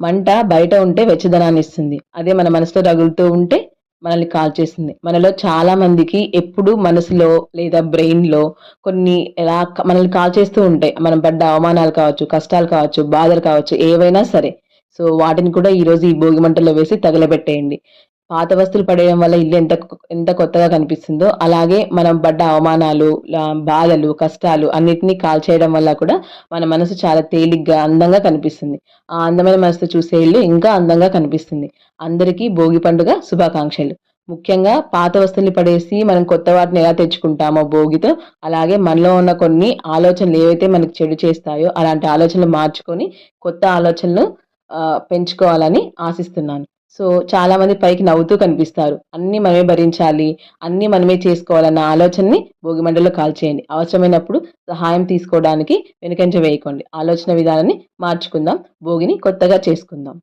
మంట బయట ఉంటే వెచ్చదనాన్ని ఇస్తుంది. అదే మన మనసులో రగులుతూ ఉంటే మనల్ని కాల్చేస్తుంది. మనలో చాలా మందికి ఎప్పుడు మనసులో లేదా బ్రెయిన్లో కొన్ని ఎలా మనల్ని కాల్చేస్తూ ఉంటాయి. మనం పడ్డ అవమానాలు కావచ్చు కష్టాలు కావచ్చు బాధలు కావచ్చు ఏవైనా సరే. సో వాటిని కూడా ఈరోజు ఈ భోగి మంటల్లో వేసి తగలబెట్టేయండి. పాత వస్తువులు పడేయడం వల్ల ఇల్లు ఎంత ఎంత కొత్తగా కనిపిస్తుందో అలాగే మనం పడ్డ అవమానాలు బాధలు కష్టాలు అన్నిటినీ కాల్చేయడం వల్ల కూడా మన మనసు చాలా తేలిగ్గా అందంగా కనిపిస్తుంది. ఆ అందమైన మనసుతో చూసే ఇల్లు ఇంకా అందంగా కనిపిస్తుంది. అందరికీ భోగి పండుగ శుభాకాంక్షలు. ముఖ్యంగా పాత వస్తువులు పడేసి మనం కొత్త వాటిని ఎలా తెచ్చుకుంటామో భోగితో అలాగే మనలో ఉన్న కొన్ని ఆలోచనలు ఏవైతే మనకు చెడు చేస్తాయో అలాంటి ఆలోచనలు మార్చుకొని కొత్త ఆలోచనలు పెంచుకోవాలని ఆశిస్తున్నాను. సో చాలా మంది పైకి నవ్వుతూ కనిపిస్తారు. అన్ని మనమే భరించాలి అన్ని మనమే చేసుకోవాలన్న ఆలోచనని భోగి మంటల్లో కాల్చేయండి అవసరమైనప్పుడు సహాయం తీసుకోవడానికి వెనుకంజ వేయకండి. ఆలోచన విధానాన్ని మార్చుకుందాం. భోగిని కొత్తగా చేసుకుందాం.